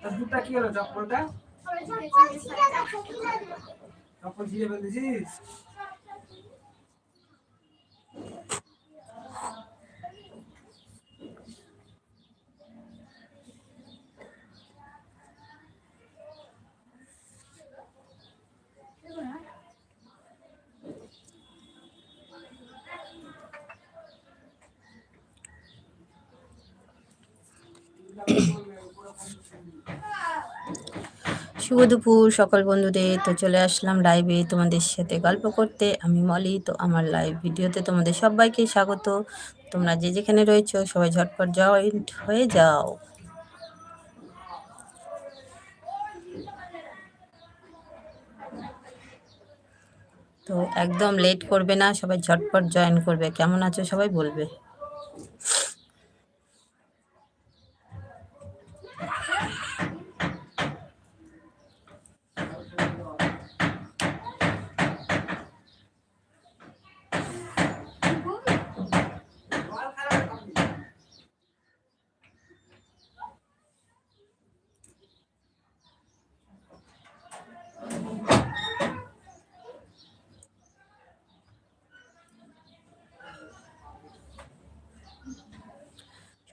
তোর দুধটা কি হলো চপ্পলটা চপ্পল ছিঁড়ে ফেলেছিস শুভ দুপুর, সকল বন্ধুদের। তো চলে আসলাম লাইভে তোমাদের সাথে গল্প করতে। আমি মলি, তো আমার লাইভ ভিডিওতে তোমাদের সবাইকে স্বাগত। তোমরা যে যেখানে রয়েছো, সবাই ঝটপট জয়েন্ট হয়ে যাও। তো একদম লেট করবে না, সবাই ঝটপট জয়েন করবে। কেমন আছো সবাই বলবে।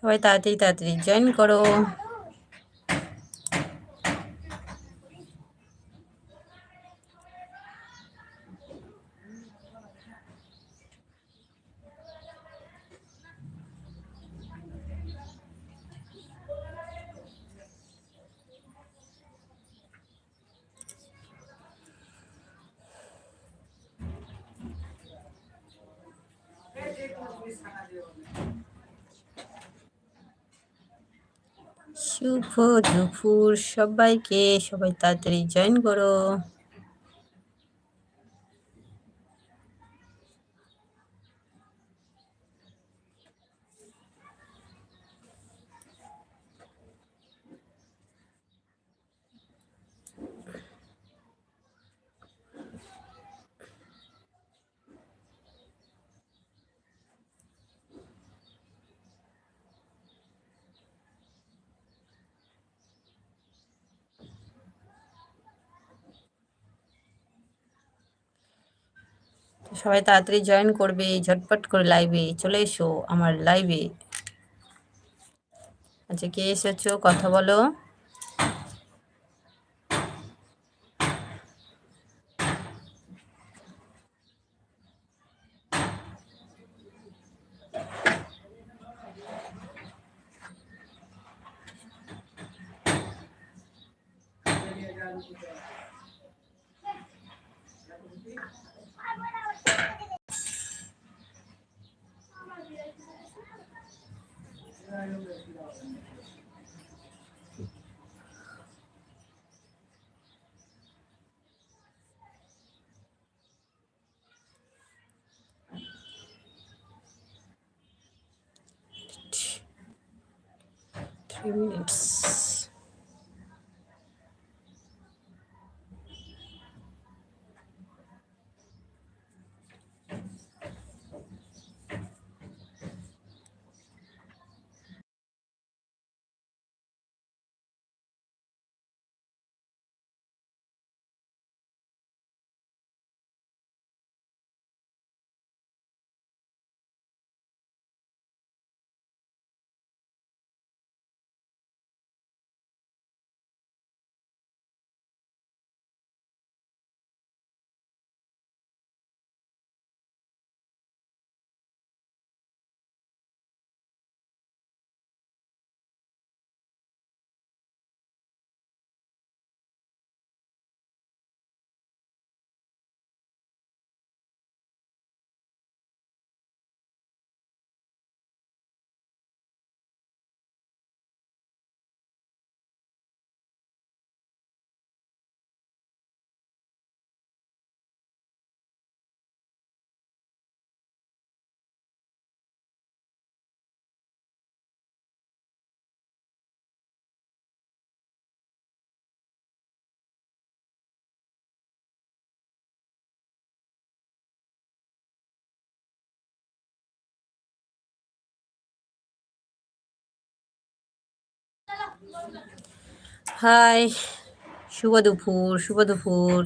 সবাই তাড়াতাড়ি তাড়াতাড়ি জয়েন করো। শুভ দুপুর সবাইকে সবাই তাড়াতাড়ি জয়েন করো। সবাই তাড়াতাড়ি জয়েন করবে, ঝটপট করে লাইভে চলে এসো আমার লাইভে আচ্ছা কে এসেছ? কথা বলো। three minutes. হাই শুভ দুপুর শুভ দুপুর।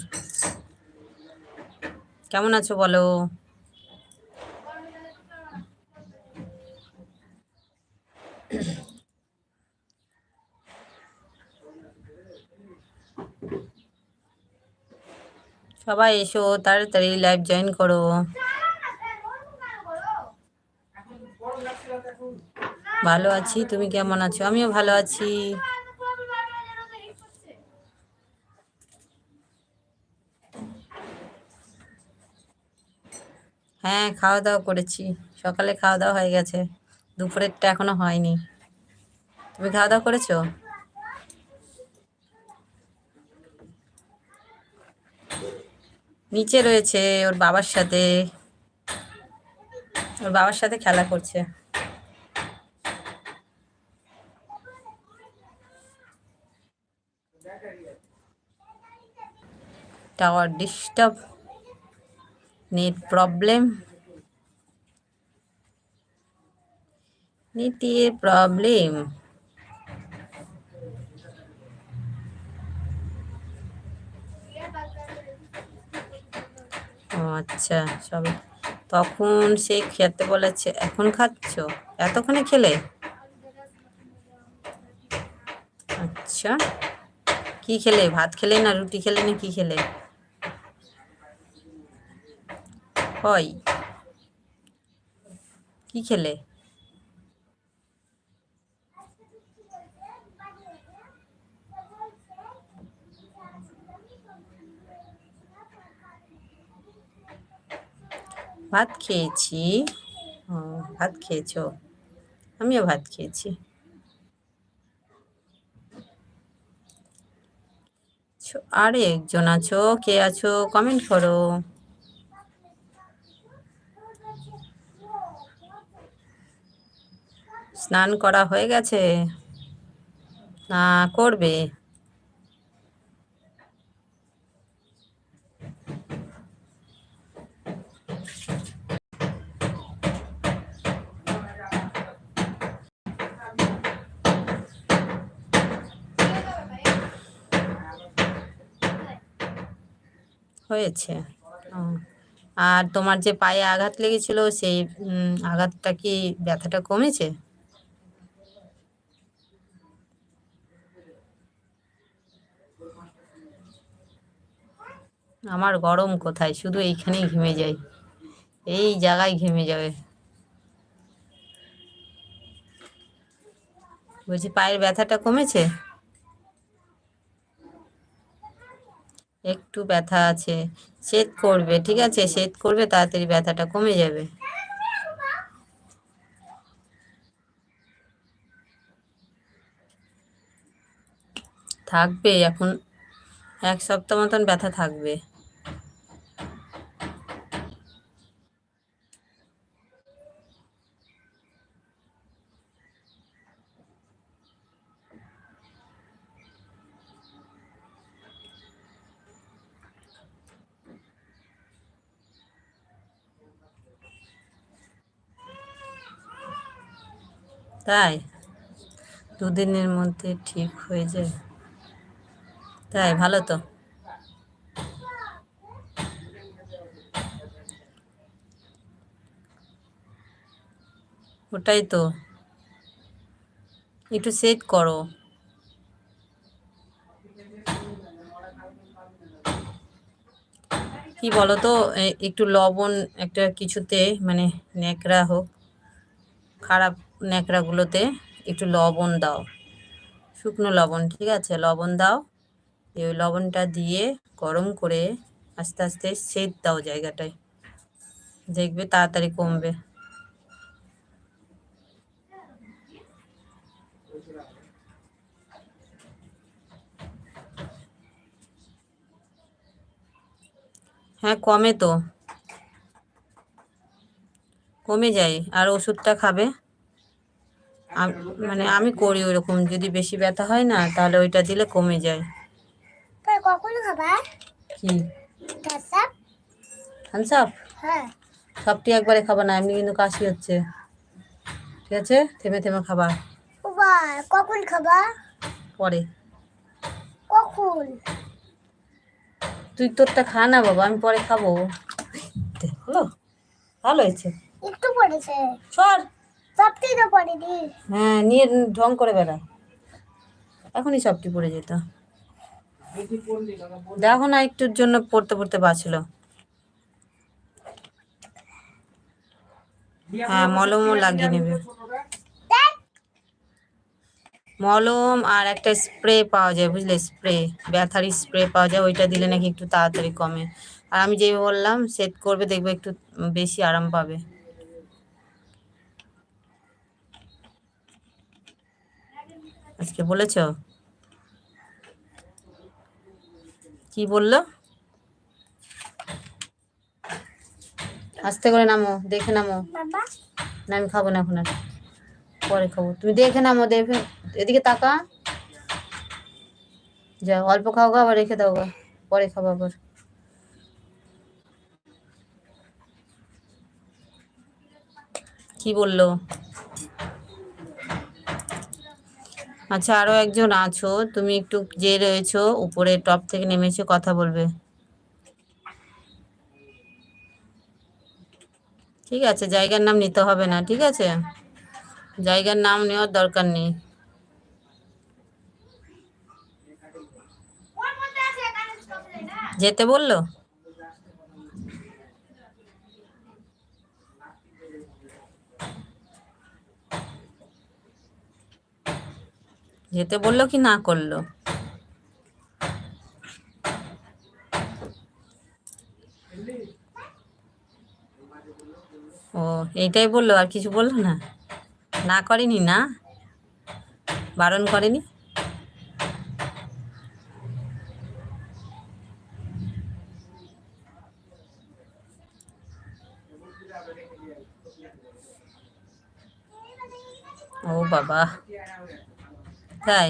কেমন আছো বলো? সবাই এসো তাড়াতাড়ি লাইভ জয়েন করো গরম লাগছিল তো এখন ভালো আছি, তুমি কেমন আছো? আমিও ভালো আছি। হ্যাঁ খাওয়া দাওয়া করেছি। সকালে খাওয়া দাওয়া হয়ে গেছে। দুপুরেরটা এখনও হয়নি। তুমি খাওয়া দাওয়া করেছ? নিচে রয়েছে ওর বাবার সাথে। ওর বাবার সাথে খেলা করছে। টাওয়ার ডিস্টার্ব নেট প্রবলেম নেটের প্রবলেম আচ্ছা সবে তখন সে খেতে বলেছে, এখন খাচ্ছ? এতক্ষণে খেলে? আচ্ছা কি খেলে? ভাত খেলে না রুটি খেলে না কি খেলে? হয়। কি খেলে? ভাত খেয়েছি। ভাত খেয়েছো? আমিও ভাত খেয়েছি। আরে একজন আছো, কে আছো? কমেন্ট করো। স্নান করা হয়ে গেছে? না, করবে। হয়েছে। আর তোমার যে পায়ে আঘাত লেগেছিল, সেই আঘাতটা কি ব্যথাটা কমেছে? আমার গরম কোথায়? শুধু এইখানেই ঘেমে যাই। এই জায়গায় ঘেমে যাবে। বলছি, পায়ের ব্যথাটা কমেছে? একটু ব্যথা আছে। সেট করবে, ঠিক আছে? সেট করবে, তাড়াতাড়ি ব্যথাটা কমে যাবে। থাকবে, এখন এক সপ্তাহ মতন ব্যথা থাকবে। তাই? দুদিনের মধ্যে ঠিক হয়ে যায়। তাই, ভালো তো? ওটাই তো। একটু সেট করো। কি বলো তো একটু লবণ একটা কিছুতে মানে ন্যাকড়া হোক, খারাপ ন্যাকড়াগুলোতে একটু লবণ দাও, শুকনো লবণ, ঠিক আছে? লবণ দাও, এই লবণটা দিয়ে গরম করে আস্তে আস্তে সেদ দাও জায়গাটায়। দেখবে তাড়াতাড়ি কমবে। হ্যাঁ কমে তো। কমে যায়। আর ওষুধটা খাবে? মানে আমি করি ওরকম যদি বেশি ব্যথা হয় না তাহলে ওইটা দিলে কমে যায়। পরে কখন খাবা কি? থামস আপ হ্যাঁ। সবটি একবারে খাবা না এমনি কিন্তু কাশি হচ্ছে। ঠিক আছে? থেমে থেমে খাবা। কখন খাবা? পরে। কখন? তুই তোরটা খা না বাবা আমি পরে খাব। হলো? ভালো হয়েছে। একটু পড়েছে সর। সবটাই তো পড়েনি হ্যাঁ নিয়ে ঢং করে বেড়া এখনই সবটি পড়ে যেত। দেখো না একটুর জন্য পড়তে পড়তে বাঁচলো হ্যাঁ মলমও লাগিয়ে নেবে। মলম আর একটা স্প্রে পাওয়া যায় বুঝলে? স্প্রে ব্যথার স্প্রে পাওয়া যায় ওইটা দিলে নাকি একটু তাড়াতাড়ি কমে। আর আমি যেই বললাম সেট করবে দেখবে একটু বেশি আরাম পাবে। আজকে বলেছ? কি বলল? আস্তে করে নামো দেখে নামো। না আমি খাব না এখন আর। পরে খাব। তুমি দেখে নামো দেখে এদিকে তাকা। যা অল্প খাও গা আবার রেখে দাও গা। পরে খাব আবার। কি বলল? আচ্ছা আরও একজন আছো। তুমি একটু যে রয়েছো, উপরে টপ থেকে নেমে এসে কথা বলবে। ঠিক আছে, জায়গার নাম নিতে হবে না, ঠিক আছে? জায়গার নাম নেওয়ার দরকার নেই। যেতে বলল? যেতে বলল কি না করল? ও, এইটাই বলল, আর কিছু বলল না? না করেনি না? বারণ করেনি? ও বাবা। তাই?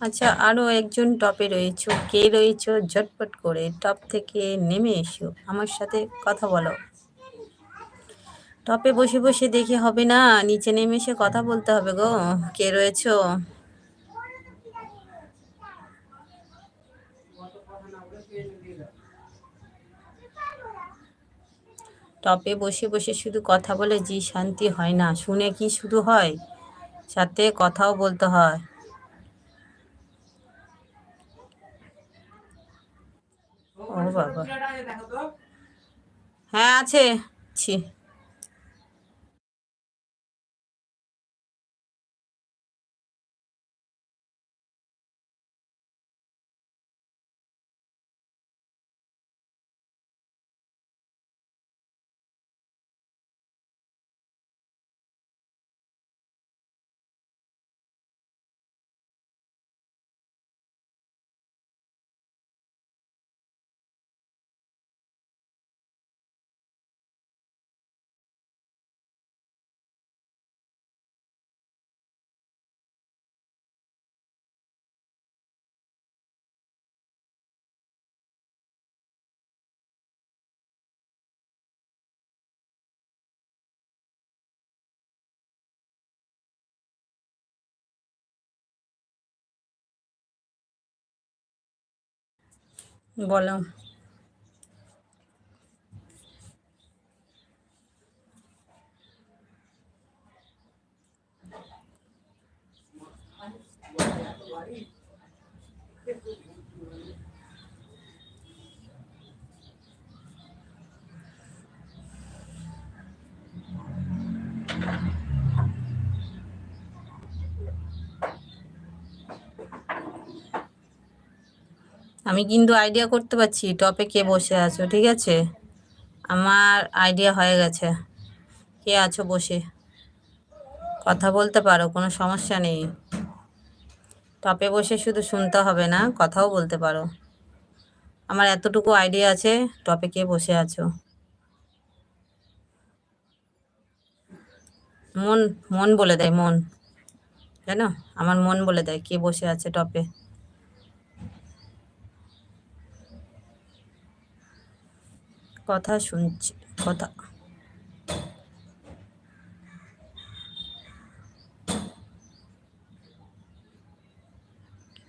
আচ্ছা আরও একজন টপে রয়েছো। কে রয়েছো? ঝটপট করে টপ থেকে নেমে এসো। আমার সাথে কথা বলো। টপে বসে বসে দেখে হবে না, নিচে নেমে এসে কথা বলতে হবে গো। কে রয়েছো? টপে বসে বসে শুধু কথা বলে জি শান্তি হয় না, শুনে কি শুধু হয়? সাথে কথাও বলতে হয়। ও বাবা। হ্যাঁ আছে। ছি। বলো আমি কিন্তু আইডিয়া করতে পারছি টপে কে বসে আছো, ঠিক আছে? আমার আইডিয়া হয়ে গেছে। কে আছো বসে? কথা বলতে পারো, কোনো সমস্যা নেই। টপে বসে শুধু শুনতে হবে না, কথাও বলতে পারো। আমার এতটুকু আইডিয়া আছে টপে কে বসে আছো? মন মন বলে দেয়, মন। জানো আমার মন বলে দেয় কে বসে আছে টপে কথা শুনছি কথা।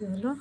হলো?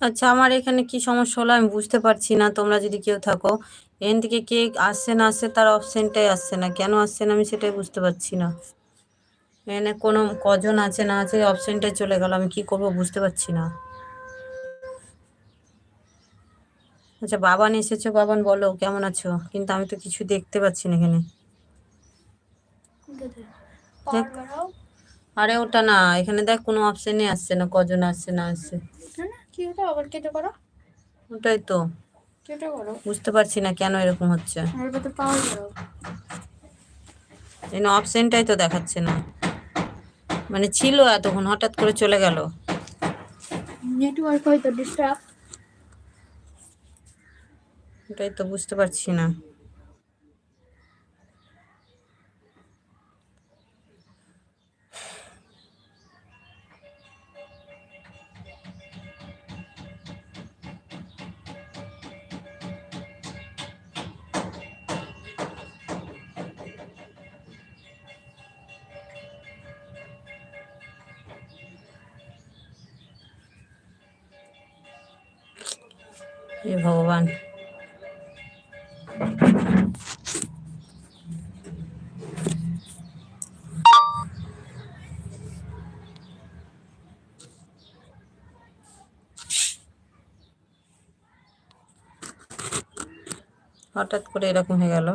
আচ্ছা আমার এখানে কি সমস্যা হলো আমি বুঝতে পারছি না তোমরা যদি কেউ থাকো। এখান থেকে কে আসছে না আসছে তার অপশানটাই আসছে না। কেন আসছে না আমি সেটাই বুঝতে পারছি না। এখানে কোনো কজন আছে না আছে অপশনটাই চলে গেল আমি কি করব বুঝতে পারছি না। আচ্ছা বাবান এসেছ বাবান বলো কেমন আছো? কিন্তু আমি তো কিছু দেখতে পাচ্ছি না এখানে। আরে ওটা না এখানে দেখ কোনো অপশনই আসছে না কজন আসছে না আসছে। কি ওটা? আবার কেটে করো। ওটাই তো। কেটে করো। বুঝতে পারছি না কেন এরকম হচ্ছে। এবার তো পাওয়া যাবে এই অপশনটাই তো দেখাচ্ছে না। মানে ছিল এতক্ষণ হঠাৎ করে চলে গেল। নেটওয়ার্ক হয়তো ডিস্টার্ব ওটাই তো বুঝতে পারছি না। হে ভগবান। হঠাৎ করে এরকম হয়ে গেল।